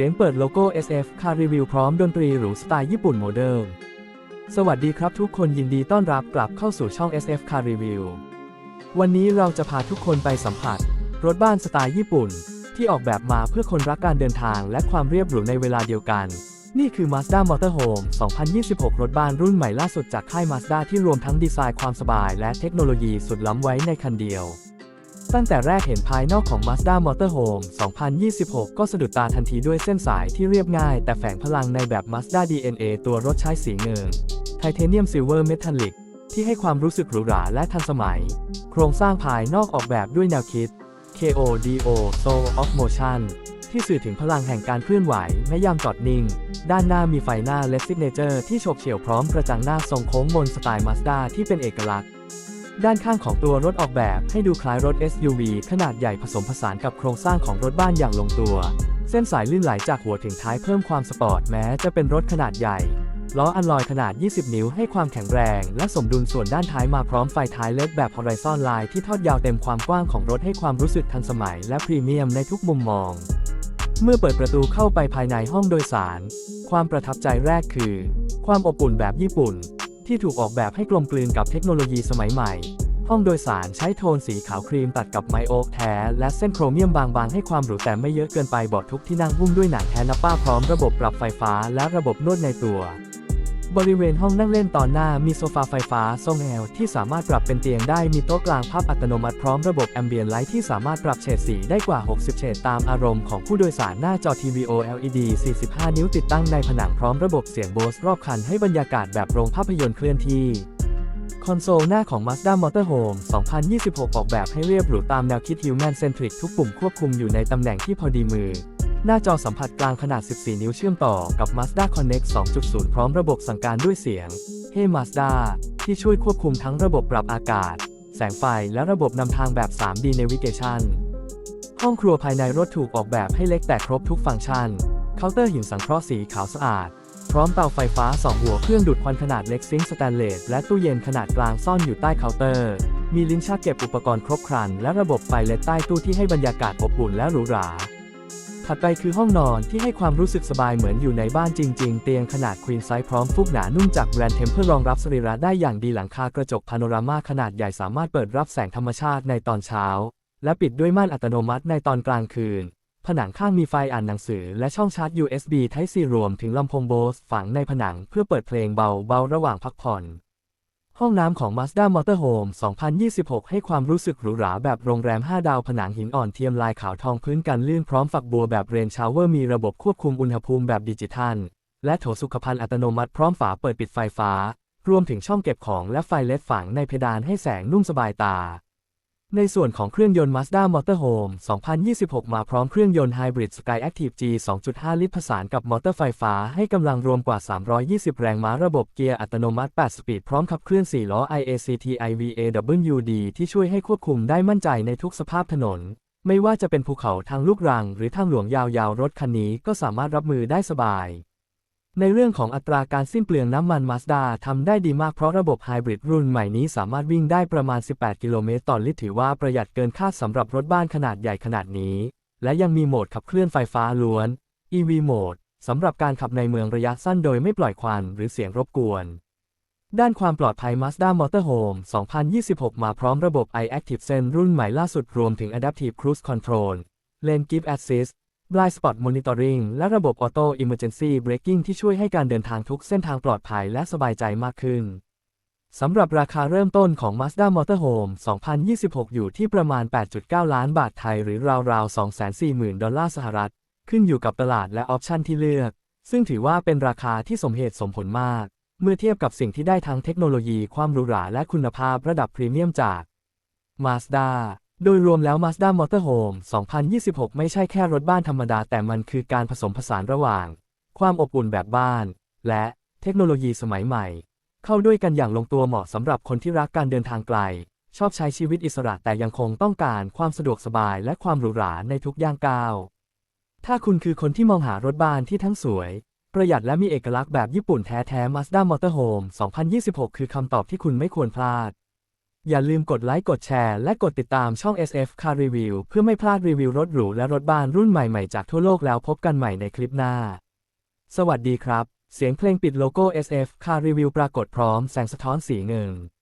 สียงเปิดโลโก้ SF คารีวิวพร้อมดนตรีหรูสไตล์ญี่ปุ่นโมเดิร์น สวัสดีครับทุกคนยินดีต้อนรับกลับเข้าสู่ช่อง SF Car Review วันนี้เราจะพาทุกคนไปสัมผัส รถบ้านสไตล์ญี่ปุ่น ที่ออกแบบมาเพื่อคนรักการเดินทางและความเรียบหรูในเวลาเดียวกัน นี่คือ Mazda Motorhome 2026 รถบ้านรุ่นใหม่ล่าสุดจากค่าย Mazda ที่รวมทั้งดีไซน์ความสบายและเทคโนโลยีสุดล้ำไว้ในคันเดียว ตั้งแต่แรกเห็นภายนอกของ Mazda Motorhome 2026 ก็สะดุดตาทันทีด้วยเส้นสายที่เรียบง่าย แต่แฝงพลังในแบบ Mazda DNA ตัวรถใช้สีเงินไทเทเนียมซิลเวอร์เมทัลลิกที่ให้ความรู้สึกหรูหราและทันสมัย โครงสร้างภายนอกออกแบบด้วยแนวคิด KODO Soul of Motion ที่สื่อถึงพลังแห่งการเคลื่อนไหวไม่ยามจอดนิ่ง ด้านหน้ามีไฟหน้า LED Signature ที่โฉบเฉี่ยวพร้อมกระจังหน้าทรงโค้งมนสไตล์ Mazda ที่เป็นเอกลักษณ์ ด้านข้างของตัวรถออกแบบให้ดูคล้ายรถ SUV ขนาดใหญ่ผสมผสานกับโครงสร้างของรถบ้านอย่างลงตัว เส้นสายลื่นไหลจากหัวถึงท้ายเพิ่มความสปอร์ตแม้จะเป็นรถขนาดใหญ่ล้ออัลลอยขนาด 20 นิ้วให้ความแข็งแรง และสมดุลส่วนด้านท้ายมาพร้อมไฟท้ายเล็ดแบบ Horizon Line ที่ทอดยาวเต็มความกว้างของรถให้ความรู้สึกทันสมัย และพรีเมียมในทุกมุมมอง เมื่อเปิดประตูเข้าไปภายในห้องโดยสาร ความประทับใจแรกคือ ความอบอุ่นแบบญี่ปุ่น ที่ถูกออกแบบให้กลมกลืนกับเทคโนโลยีสมัยใหม่ ห้องโดยสารใช้โทนสีขาวครีมตัดกับไมโอกแท้ และเส้นโครเมียมบางๆ ให้ความหรูแต่ไม่เยอะเกินไปบอดทุกที่นั่งหุ้มด้วยหนังแท้นับป้าพร้อมระบบปรับไฟฟ้าและระบบนวดในตัว บริเวณห้องนั่งเล่นตอนหน้ามีโซฟาไฟฟ้าทรงแอลที่สามารถปรับเป็นเตียงได้มีโต๊ะกลางภาพอัตโนมัติพร้อมระบบแอมเบียนไลท์ที่สามารถปรับเฉดสีได้กว่า 60 เฉดตามอารมณ์ของผู้โดยสารหน้าจอทีวี OLED 45 นิ้วติดตั้งในผนังพร้อมระบบเสียงโบสรอบคันให้บรรยากาศแบบโรงภาพยนตร์เคลื่อนที่คอนโซลหน้าของ Mazda Motorhome 2026 ออกแบบให้เรียบหรูตามแนวคิด Human Centric ทุกปุ่มควบคุมอยู่ในตำแหน่งที่พอดีมือ หน้าจอสัมผัสกลางขนาด 14 นิ้วเชื่อมต่อกับ Mazda Connect 2.0 พร้อมระบบสั่งการด้วยเสียง Hey Mazda ที่ช่วยควบคุมทั้งระบบปรับอากาศ แสงไฟและระบบนำทางแบบ 3D Navigation ห้องครัวภายในรถถูกออกแบบให้เล็กแต่ครบทุกฟังก์ชัน เคาน์เตอร์หินสังเคราะห์สีขาวสะอาด พร้อมเตาไฟฟ้าสองหัวเครื่องดูดควันขนาดเล็กซิงค์สแตนเลสและตู้เย็นขนาดกลางซ่อนอยู่ใต้เคาน์เตอร์ มีลิ้นชักเก็บอุปกรณ์ครบครัน และระบบไฟเลดใต้ตู้ที่ให้บรรยากาศอบอุ่นและหรูหรา ถัดไปคือห้องนอนที่ให้ความรู้สึกสบายเหมือนอยู่ในบ้านจริง ๆ เตียงขนาดควีนไซส์พร้อมฟูกหนานุ่มจากแบรนด์เทมเพื่อรองรับสรีระได้อย่างดีหลังคากระจกพาโนรามาขนาดใหญ่สามารถเปิดรับแสงธรรมชาติในตอนเช้า และปิดด้วยม่านอัตโนมัติในตอนกลางคืน ผนังข้างมีไฟอ่านหนังสือ และช่องชาร์จ USB Type C รวมถึงลำโพงโบสฝังในผนังเพื่อเปิดเพลงเบาๆระหว่างพักผ่อน ห้องน้ำของ Mazda Motorhome 2026 ให้ความรู้สึกหรูหราแบบโรงแรม 5 ดาวผนังหินอ่อนเทียมลายขาวทองพื้นกันลื่นพร้อมฝักบัวแบบเรนชาวเวอร์มีระบบควบคุมอุณหภูมิแบบดิจิทัล และโถสุขภัณฑ์อัตโนมัติพร้อมฝาเปิดปิดไฟฟ้า รวมถึงช่องเก็บของและไฟเลดฝังในเพดานให้แสงนุ่มสบายตา ในส่วนของเครื่องยนต์ Mazda Motorhome 2026 มาพร้อมเครื่องยนต์ Hybrid Sky Active G 2.5 ลิตรผสานกับมอเตอร์ไฟฟ้าให้กำลังรวมกว่า 320 แรงม้าระบบเกียร์อัตโนมัติ 8 สปีด พร้อมขับเคลื่อน 4 ล้อ IACT IVAWD ที่ช่วยให้ควบคุมได้มั่นใจในทุกสภาพถนน ไม่ว่าจะเป็นภูเขาทางลูกรัง หรือทางหลวงยาวๆ รถคันนี้ก็สามารถรับมือได้สบาย ในเรื่องของอัตราการสิ้นเปลืองน้ำมัน Mazda ทำได้ดีมากเพราะระบบไฮบริดรุ่นใหม่นี้สามารถวิ่งได้ประมาณ 18 กิโลเมตรต่อลิตรถือว่าประหยัดเกินคาดสำหรับรถบ้านขนาดใหญ่ขนาดนี้ และยังมีโหมดขับเคลื่อนไฟฟ้าล้วน EV โหมดสำหรับการขับในเมืองระยะสั้นโดยไม่ปล่อยควันหรือเสียงรบกวน ด้านความปลอดภัย Mazda Motorhome 2026 มาพร้อมระบบ iActive Sense รุ่นใหม่ล่าสุดรวมถึง Adaptive Cruise Control Lane Keep Assist Blind Spot Monitoring และระบบ Auto Emergency Braking ที่ช่วยให้การเดินทางทุกเส้นทางปลอดภัยและสบายใจมากขึ้น สำหรับราคาเริ่มต้นของ Mazda Motorhome 2026 อยู่ที่ประมาณ 8.9 ล้านบาทไทยหรือราวๆ 240,000 ดอลลาร์สหรัฐ ขึ้นอยู่กับตลาดและออปชันที่เลือก ซึ่งถือว่าเป็นราคาที่สมเหตุสมผลมาก เมื่อเทียบกับสิ่งที่ได้ทั้งเทคโนโลยีความหรูหราและคุณภาพระดับพรีเมียมจาก Mazda โดยรวมแล้ว Mazda Motorhome 2026 ไม่ใช่แค่รถบ้านธรรมดา แต่มันคือการผสมผสานระหว่าง ความอบอุ่นแบบบ้าน และเทคโนโลยีสมัยใหม่ เข้าด้วยกันอย่างลงตัวเหมาะสำหรับคนที่รักการเดินทางไกล ชอบใช้ชีวิตอิสระแต่ยังคงต้องการความสะดวกสบายและความหรูหราในทุกย่างก้าว ถ้าคุณคือคนที่มองหารถบ้านที่ทั้งสวย ประหยัดและมีเอกลักษณ์แบบญี่ปุ่นแท้ๆ Mazda Motorhome 2026 คือคำตอบที่คุณไม่ควรพลาด อย่าลืมกดไลค์กดแชร์และกดติดตามช่อง SF Car Review เพื่อไม่พลาดรีวิวรถหรูและรถบ้านรุ่นใหม่ๆจากทั่วโลกแล้วพบกันใหม่ในคลิปหน้า สวัสดีครับ เสียงเพลงปิดโลโก้ SF Car Review ปรากฏพร้อมแสงสะท้อนสีเงิน